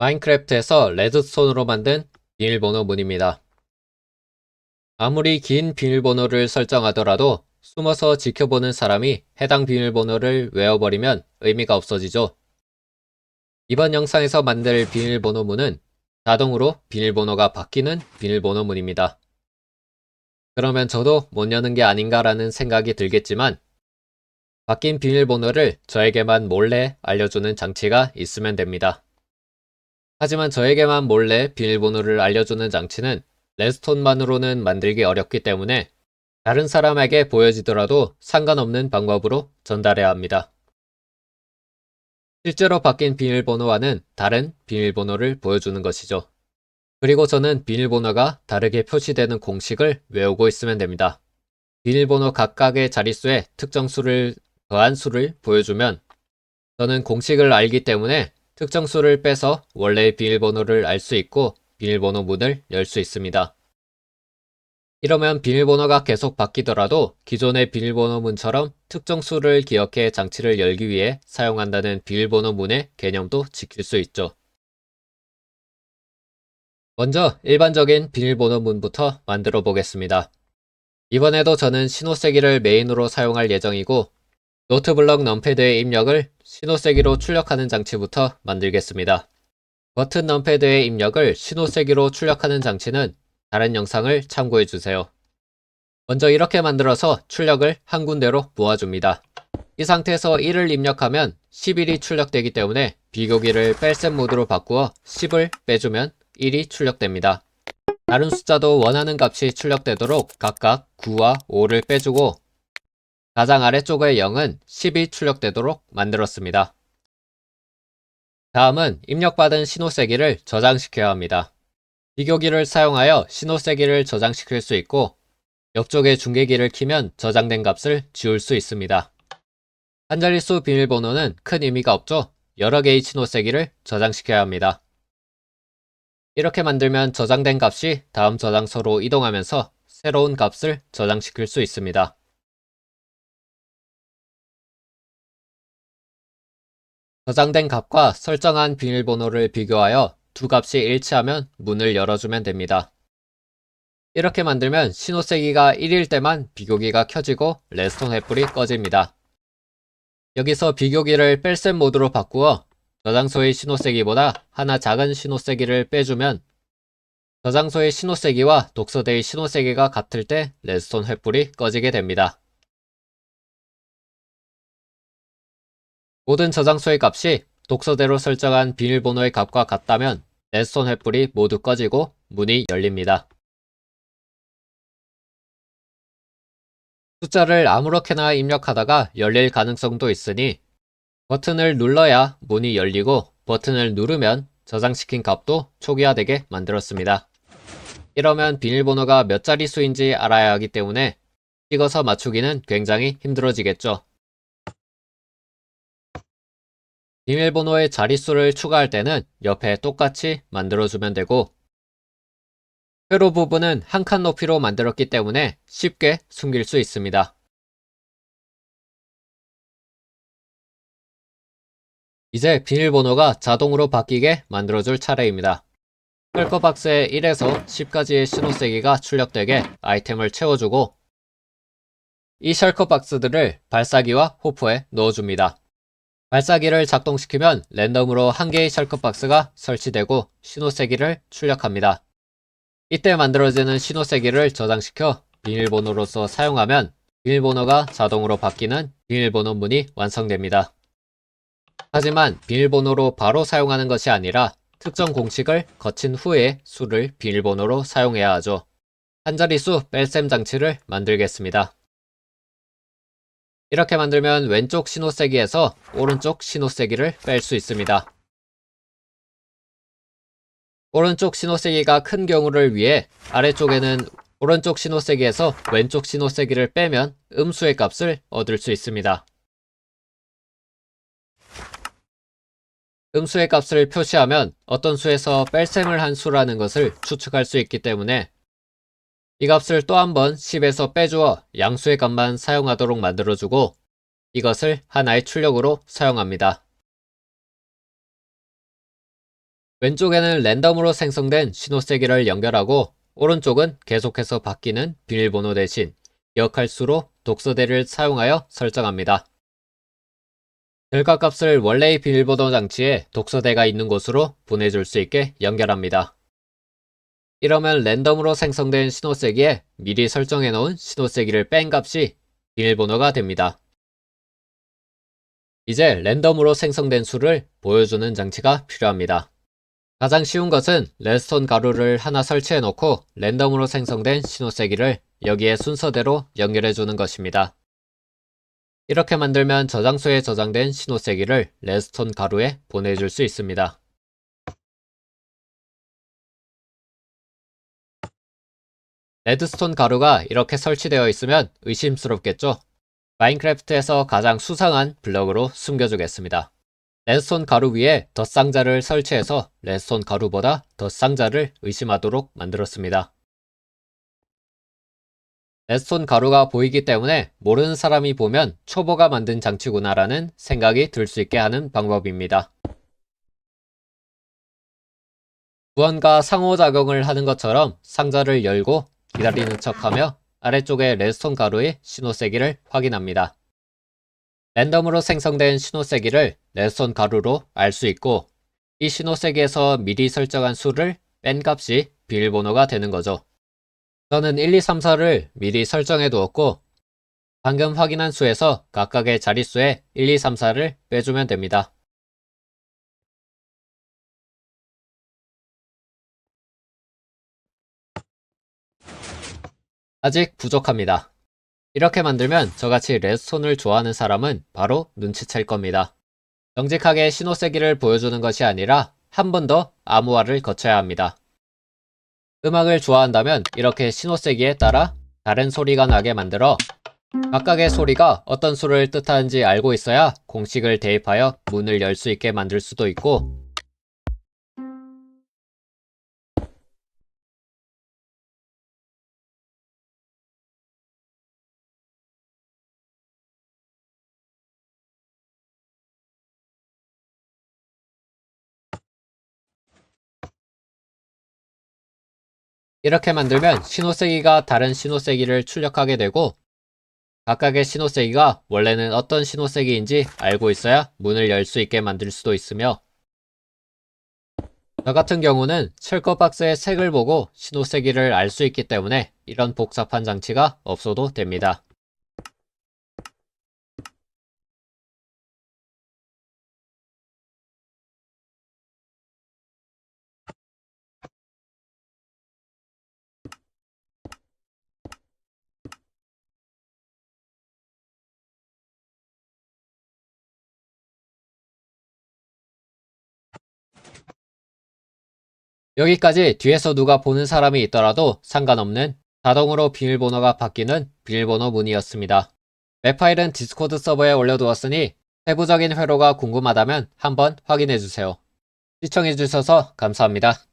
마인크래프트에서 레드스톤으로 만든 비밀번호 문입니다. 아무리 긴 비밀번호를 설정하더라도 숨어서 지켜보는 사람이 해당 비밀번호를 외워버리면 의미가 없어지죠. 이번 영상에서 만들 비밀번호 문은 자동으로 비밀번호가 바뀌는 비밀번호 문입니다. 그러면 저도 못 여는 게 아닌가라는 생각이 들겠지만 바뀐 비밀번호를 저에게만 몰래 알려주는 장치가 있으면 됩니다. 하지만 저에게만 몰래 비밀번호를 알려주는 장치는 레스톤만으로는 만들기 어렵기 때문에 다른 사람에게 보여지더라도 상관없는 방법으로 전달해야 합니다. 실제로 바뀐 비밀번호와는 다른 비밀번호를 보여주는 것이죠. 그리고 저는 비밀번호가 다르게 표시되는 공식을 외우고 있으면 됩니다. 비밀번호 각각의 자릿수에 특정 수를 더한 수를 보여주면 저는 공식을 알기 때문에 특정 수를 빼서 원래의 비밀번호를 알 수 있고 비밀번호 문을 열 수 있습니다. 이러면 비밀번호가 계속 바뀌더라도 기존의 비밀번호 문처럼 특정 수를 기억해 장치를 열기 위해 사용한다는 비밀번호 문의 개념도 지킬 수 있죠. 먼저 일반적인 비밀번호 문부터 만들어 보겠습니다. 이번에도 저는 신호세기를 메인으로 사용할 예정이고 노트블럭 넘패드의 입력을 신호세기로 출력하는 장치부터 만들겠습니다. 버튼 넘패드의 입력을 신호세기로 출력하는 장치는 다른 영상을 참고해주세요. 먼저 이렇게 만들어서 출력을 한 군데로 모아줍니다. 이 상태에서 1을 입력하면 11이 출력되기 때문에 비교기를 뺄셈 모드로 바꾸어 10을 빼주면 1이 출력됩니다. 다른 숫자도 원하는 값이 출력되도록 각각 9와 5를 빼주고 가장 아래쪽의 0은 10이 출력되도록 만들었습니다. 다음은 입력받은 신호세기를 저장시켜야 합니다. 비교기를 사용하여 신호세기를 저장시킬 수 있고 옆쪽의 중계기를 키면 저장된 값을 지울 수 있습니다. 한 자릿수 비밀번호는 큰 의미가 없죠. 여러 개의 신호세기를 저장시켜야 합니다. 이렇게 만들면 저장된 값이 다음 저장소로 이동하면서 새로운 값을 저장시킬 수 있습니다. 저장된 값과 설정한 비밀번호를 비교하여 두 값이 일치하면 문을 열어주면 됩니다. 이렇게 만들면 신호세기가 1일 때만 비교기가 켜지고 레스톤 횃불이 꺼집니다. 여기서 비교기를 뺄셈 모드로 바꾸어 저장소의 신호세기보다 하나 작은 신호세기를 빼주면 저장소의 신호세기와 독서대의 신호세기가 같을 때 레스톤 횃불이 꺼지게 됩니다. 모든 저장소의 값이 독서대로 설정한 비밀번호의 값과 같다면 레스톤 횃불이 모두 꺼지고 문이 열립니다. 숫자를 아무렇게나 입력하다가 열릴 가능성도 있으니 버튼을 눌러야 문이 열리고 버튼을 누르면 저장시킨 값도 초기화되게 만들었습니다. 이러면 비밀번호가 몇 자리 수인지 알아야 하기 때문에 찍어서 맞추기는 굉장히 힘들어지겠죠. 비밀번호의 자릿수를 추가할 때는 옆에 똑같이 만들어주면 되고 회로 부분은 한 칸 높이로 만들었기 때문에 쉽게 숨길 수 있습니다. 이제 비밀번호가 자동으로 바뀌게 만들어줄 차례입니다. 컬커박스에 1에서 10까지의 신호세기가 출력되게 아이템을 채워주고 이 셜커 박스들을 발사기와 호프에 넣어줍니다. 발사기를 작동시키면 랜덤으로 한 개의 셜커박스가 설치되고 신호세기를 출력합니다. 이때 만들어지는 신호세기를 저장시켜 비밀번호로서 사용하면 비밀번호가 자동으로 바뀌는 비밀번호 문이 완성됩니다. 하지만 비밀번호로 바로 사용하는 것이 아니라 특정 공식을 거친 후에 수를 비밀번호로 사용해야 하죠. 한 자릿수 뺄셈 장치를 만들겠습니다. 이렇게 만들면 왼쪽 신호세기에서 오른쪽 신호세기를 뺄 수 있습니다. 오른쪽 신호세기가 큰 경우를 위해 아래쪽에는 오른쪽 신호세기에서 왼쪽 신호세기를 빼면 음수의 값을 얻을 수 있습니다. 음수의 값을 표시하면 어떤 수에서 뺄셈을 한 수라는 것을 추측할 수 있기 때문에 이 값을 또 한 번 10에서 빼주어 양수의 값만 사용하도록 만들어주고 이것을 하나의 출력으로 사용합니다. 왼쪽에는 랜덤으로 생성된 신호세기를 연결하고 오른쪽은 계속해서 바뀌는 비밀번호 대신 기억할 수로 독서대를 사용하여 설정합니다. 결과값을 원래의 비밀번호 장치에 독서대가 있는 곳으로 보내줄 수 있게 연결합니다. 이러면 랜덤으로 생성된 신호세기에 미리 설정해 놓은 신호세기를 뺀 값이 비밀번호가 됩니다. 이제 랜덤으로 생성된 수를 보여주는 장치가 필요합니다. 가장 쉬운 것은 레스톤 가루를 하나 설치해 놓고 랜덤으로 생성된 신호세기를 여기에 순서대로 연결해 주는 것입니다. 이렇게 만들면 저장소에 저장된 신호세기를 레스톤 가루에 보내줄 수 있습니다. 레드스톤 가루가 이렇게 설치되어 있으면 의심스럽겠죠? 마인크래프트에서 가장 수상한 블럭으로 숨겨주겠습니다. 레드스톤 가루 위에 덧상자를 설치해서 레드스톤 가루보다 덧상자를 의심하도록 만들었습니다. 레드스톤 가루가 보이기 때문에 모르는 사람이 보면 초보가 만든 장치구나라는 생각이 들 수 있게 하는 방법입니다. 무언가 상호작용을 하는 것처럼 상자를 열고 기다리는 척하며 아래쪽에 레드스톤 가루의 신호세기를 확인합니다. 랜덤으로 생성된 신호세기를 레드스톤 가루로 알 수 있고 이 신호세기에서 미리 설정한 수를 뺀 값이 비밀번호가 되는 거죠. 저는 1, 2, 3, 4를 미리 설정해 두었고 방금 확인한 수에서 각각의 자릿수에 1, 2, 3, 4를 빼주면 됩니다. 아직 부족합니다. 이렇게 만들면 저같이 레스톤을 좋아하는 사람은 바로 눈치챌 겁니다. 정직하게 신호세기를 보여주는 것이 아니라 한 번 더 암호화를 거쳐야 합니다. 음악을 좋아한다면 이렇게 신호세기에 따라 다른 소리가 나게 만들어 각각의 소리가 어떤 수를 뜻하는지 알고 있어야 공식을 대입하여 문을 열 수 있게 만들 수도 있고 이렇게 만들면 신호세기가 다른 신호세기를 출력하게 되고 각각의 신호세기가 원래는 어떤 신호세기인지 알고 있어야 문을 열 수 있게 만들 수도 있으며 저 같은 경우는 철거 박스의 색을 보고 신호세기를 알 수 있기 때문에 이런 복잡한 장치가 없어도 됩니다. 여기까지 뒤에서 누가 보는 사람이 있더라도 상관없는 자동으로 비밀번호가 바뀌는 비밀번호 문이었습니다. 웹 파일은 디스코드 서버에 올려두었으니 세부적인 회로가 궁금하다면 한번 확인해주세요. 시청해주셔서 감사합니다.